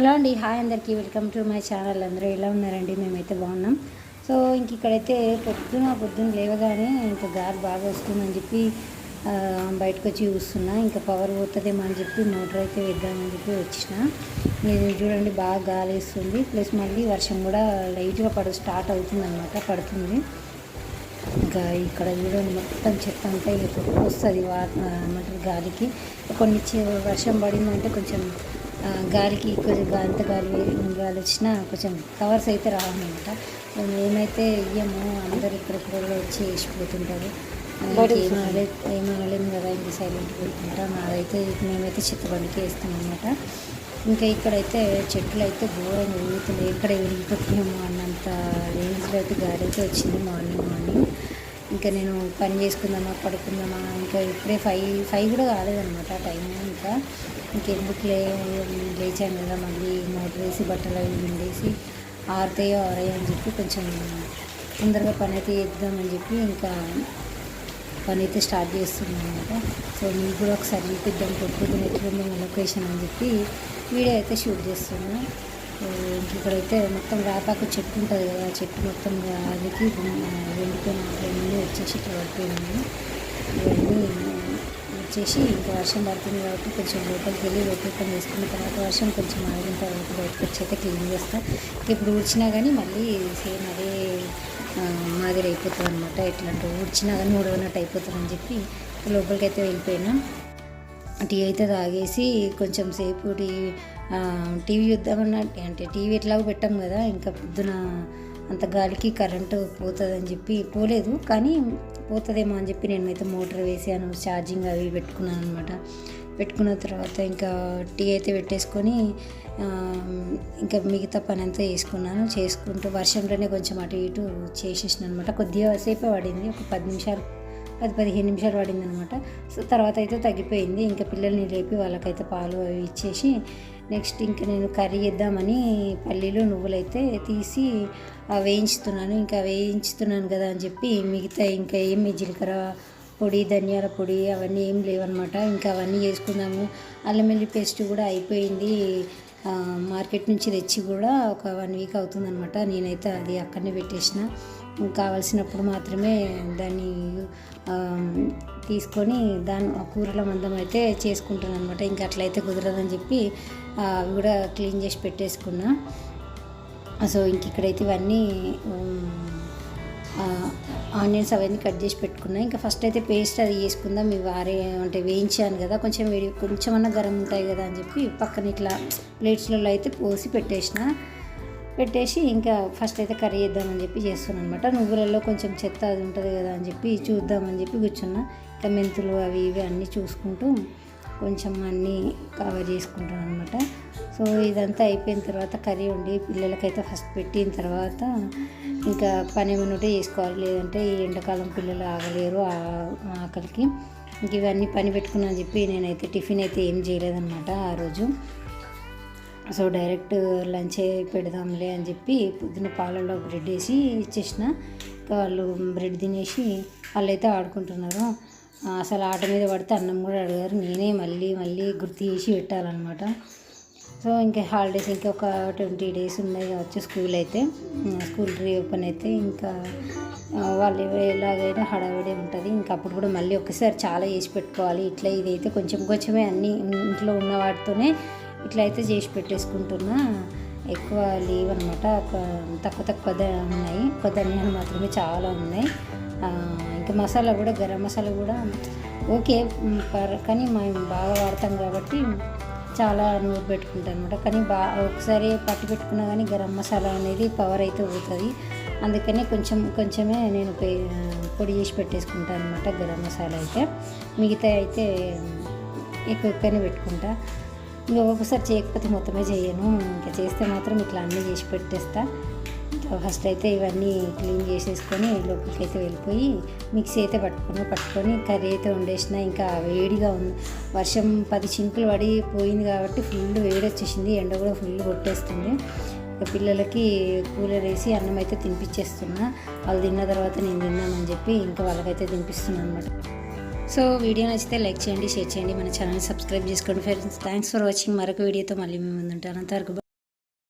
Hello అండి hi అందరికీ. Welcome to my channel. అందరూ ఎలా ఉన్నారండి? మేమైతే బాగున్నాం. సో ఇంక ఇక్కడైతే పొద్దున పొద్దున లేవగానే ఇంకా గాలి బాగా వస్తుందని చెప్పి బయటకు వచ్చి చూస్తున్నా. ఇంకా పవర్ పోతుందేమో అని చెప్పి మోటార్ అయితే వేద్దామని చెప్పి వచ్చిన. ఇది చూడండి బాగా గాలి వేస్తుంది. ప్లస్ మళ్ళీ వర్షం కూడా లైట్గా పడు స్టార్ట్ అవుతుంది అనమాట పడుతుంది. ఇంకా ఇక్కడ చూడండి మొత్తం చెత్త అంతా ఇక వస్తుంది వా ఏమంటారు గాలికి. కొన్ని వర్షం పడిందంటే కొంచెం గాలికి కొంచెం అంత గాలి గాలి వచ్చినా కొంచెం కవర్స్ అయితే రావన్నమాట. మేమైతే ఇయ్యము అందరు ఇక్కడిక్కడ వచ్చి వేసిపోతుంటారు. ఏమనలే ఏమనలేము కదా ఇంక సైలెంట్ పెట్టుకుంటా నాదైతే మేమైతే చిత్తబండికి వేస్తాం అనమాట ఇంకా ఇక్కడైతే చెట్లు అయితే ఘోరంగా ఊగుతుంది ఎక్కడ విరిగిపోతున్నామో అన్నంత రేంజ్లో అయితే గాలి అయితే వచ్చింది మార్నింగ్ మార్నింగ్. ఇంకా నేను పని చేసుకుందామా పడుకుందామా ఇంకా ఇప్పుడే ఫైవ్ ఫైవ్ కూడా కాలేదనమాట టైం ఇంకా ఇంకెందుకు లే లేచాను కదా మళ్ళీ మోటర్ వేసి బట్టలు అవి పిండేసి ఆరుతాయో ఆరాయో అని చెప్పి కొంచెం తొందరగా పని అయితే చేద్దామని చెప్పి ఇంకా పని అయితే స్టార్ట్ చేస్తున్నాను అనమాట సో మీకు కూడా ఒకసారి చూపిద్దాం పొద్దున్న ఎట్లుందో లొకేషన్ అని చెప్పి వీడియో అయితే షూట్ చేస్తున్నాను. ఇక్కడైతే మొత్తం వేపాకు చెట్టు ఉంటుంది కదా ఆ చెట్టు మొత్తం అదికి ఎండిపోయిన అన్నీ వచ్చేసి ఇట్లా పడిపోయింది. ఇవన్నీ వచ్చేసి ఇంకా వర్షం పడుతుంది కాబట్టి కొంచెం లోపలికి వెళ్ళి లోపలికి పని చేసుకున్న తర్వాత వర్షం కొంచెం ఆగిన తర్వాత బయటకు వచ్చి అయితే క్లీన్ చేస్తా. ఇప్పుడు ఊడ్చినా కానీ మళ్ళీ సేమ్ అదే మాదిరి అయిపోతుంది అనమాట ఎట్లా అంటే ఊడ్చినా కానీ ఊడవనట్టు అయిపోతుందని చెప్పి లోపలికి అయితే వెళ్ళిపోయినా. టీ అయితే తాగేసి కొంచెం సేపు టీవీ టీవీ చూద్దామన్న అంటే టీవీ ఎట్లాగో పెట్టాం కదా ఇంకా పొద్దున అంత గాలికి కరెంటు పోతుందని చెప్పి పోలేదు కానీ పోతుందేమో అని చెప్పి నేనైతే మోటార్ వేసాను ఛార్జింగ్ అవి పెట్టుకున్నాను అనమాట పెట్టుకున్న తర్వాత ఇంకా టీ అయితే పెట్టేసుకొని ఇంకా మిగతా పని అంతా చేసుకున్నాను. చేసుకుంటూ వర్షంలోనే కొంచెం అటు ఇటు చేసేసిన అనమాట కొద్దిగా సేపే పడింది ఒక పది నిమిషాలు పది పదిహేను నిమిషాలు పడింది అనమాట సో తర్వాత అయితే తగ్గిపోయింది. ఇంకా పిల్లల్ని లేపి వాళ్ళకైతే పాలు అవి ఇచ్చేసి నెక్స్ట్ ఇంకా నేను కర్రీ చేద్దామని పల్లీలు నువ్వులైతే తీసి వేయించుతున్నాను. ఇంకా వేయించుతున్నాను కదా అని చెప్పి మిగతా ఇంకా ఏమి జీలకర్ర పొడి ధనియాల పొడి అవన్నీ ఏం లేవన్నమాట ఇంకా అవన్నీ చేసుకుందాము. అల్లం వెల్లి పేస్ట్ కూడా అయిపోయింది. మార్కెట్ నుంచి తెచ్చి కూడా ఒక వన్ వీక్ అవుతుందన్నమాట నేనైతే అది అక్కడనే పెట్టేసిన. కావలసినప్పుడు మాత్రమే దాన్ని తీసుకొని దాని ఆ కూరల మందం అయితే చేసుకుంటాను అనమాట ఇంకా అట్లయితే కుదరదని చెప్పి అవి కూడా క్లీన్ చేసి పెట్టేసుకున్నా. సో ఇంక ఇక్కడైతే ఇవన్నీ ఆనియన్స్ అవన్నీ కట్ చేసి పెట్టుకున్నా. ఇంకా ఫస్ట్ అయితే పేస్ట్ అది వేసుకుందాం ఇవి వారే అంటే వేయించాను కదా కొంచెం వేడి కొంచెం అన్న గరం ఉంటాయి కదా అని చెప్పి పక్కన ఇట్లా ప్లేట్స్లలో అయితే పోసి పెట్టేసిన. పెట్టేసి ఇంకా ఫస్ట్ అయితే కర్రీ చేద్దామని చెప్పి చేస్తున్నాను అనమాట నువ్వులలో కొంచెం చెత్త అది ఉంటుంది కదా అని చెప్పి చూద్దామని చెప్పి కూర్చున్నా. ఇంకా మెంతులు అవి ఇవి అన్నీ చూసుకుంటూ కొంచెం అన్నీ కవర్ చేసుకుంటాను అనమాట సో ఇదంతా అయిపోయిన తర్వాత కర్రీ వండి పిల్లలకైతే ఫస్ట్ పెట్టిన తర్వాత ఇంకా పని ఏమైనా ఉంటే చేసుకోవాలి. లేదంటే ఈ ఎండాకాలం పిల్లలు ఆగలేరు ఆకలికి. ఇంక ఇవన్నీ పని పెట్టుకున్నా అని చెప్పి నేనైతే టిఫిన్ అయితే ఏం చేయలేదన్నమాట ఆ రోజు. సో డైరెక్ట్ లంచ్ పెడదాంలే అని చెప్పి పొద్దున్న పాలలో బ్రెడ్ వేసి ఇచ్చేసిన. వాళ్ళు బ్రెడ్ తినేసి వాళ్ళైతే ఆడుకుంటున్నారు. అసలు ఆట మీద పడితే అన్నం కూడా అడిగారు. నేనే మళ్ళీ మళ్ళీ గుర్తు చేసి పెట్టాలన్నమాట. సో ఇంకా హాలిడేస్ ఇంకా ఒక ట్వంటీ డేస్ ఉన్నాయి కావచ్చు స్కూల్ అయితే. స్కూల్ రీఓపెన్ అయితే ఇంకా వాళ్ళు ఎలాగైనా హడావిడి ఉంటుంది. ఇంకా అప్పుడు కూడా మళ్ళీ ఒకసారి చాలా చేసి పెట్టుకోవాలి. ఇట్లా ఇదైతే కొంచెం కొంచెమే అన్నీ ఇంట్లో ఉన్న వాటితోనే ఇట్లా అయితే చేసి పెట్టేసుకుంటున్నా. ఎక్కువ లీవ్ అనమాట తక్కువ తక్కువ ఉన్నాయి. ఒక ధనియాలు మాత్రమే చాలా ఉన్నాయి. ఇంకా మసాలా కూడా గరం మసాలా కూడా ఓకే కానీ మేము బాగా వాడతాం కాబట్టి చాలా నూరు పెట్టుకుంటాను అనమాట కానీ బా ఒకసారి పట్టి పెట్టుకున్నా కానీ గరం మసాలా అనేది పవర్ అయితే పోతుంది. అందుకని కొంచెం కొంచెమే నేను పొడి చేసి పెట్టేసుకుంటాను అనమాట గరం మసాలా అయితే. మిగతా అయితే ఎక్కువ ఎక్కువనే పెట్టుకుంటా. ఇంకా ఒక్కొక్కసారి చేయకపోతే మొత్తమే చేయను. ఇంకా చేస్తే మాత్రం ఇట్లా అన్నీ చేసి పెట్టేస్తా. ఇంకా ఫస్ట్ అయితే ఇవన్నీ క్లీన్ చేసేసుకొని లోపలికి అయితే వెళ్ళిపోయి మిక్సీ అయితే పట్టుకుని పట్టుకొని కర్రీ అయితే వండేసిన. ఇంకా వేడిగా ఉంది వర్షం పది చినుకులు పడి పోయింది కాబట్టి ఫుల్ వేడి వచ్చేసింది. ఎండ కూడా ఫుల్ కొట్టేస్తుంది. ఇంకా పిల్లలకి కూలర్ వేసి అన్నం అయితే తినిపించేస్తున్నా. వాళ్ళు తిన్న తర్వాత నేను తిన్నామని చెప్పి ఇంకా వాళ్ళకైతే తినిపిస్తున్నాను అనమాట సో వీడియో నచ్చితే లైక్ చేయండి షేర్ చేయండి మన ఛానల్ సబ్స్క్రైబ్ చేసుకోండి ఫ్రెండ్స్ థ్యాంక్స్ ఫర్ వాచింగ్ మరొక వీడియోతో మళ్ళీ మేము ముందుంటాను అంతవరకు.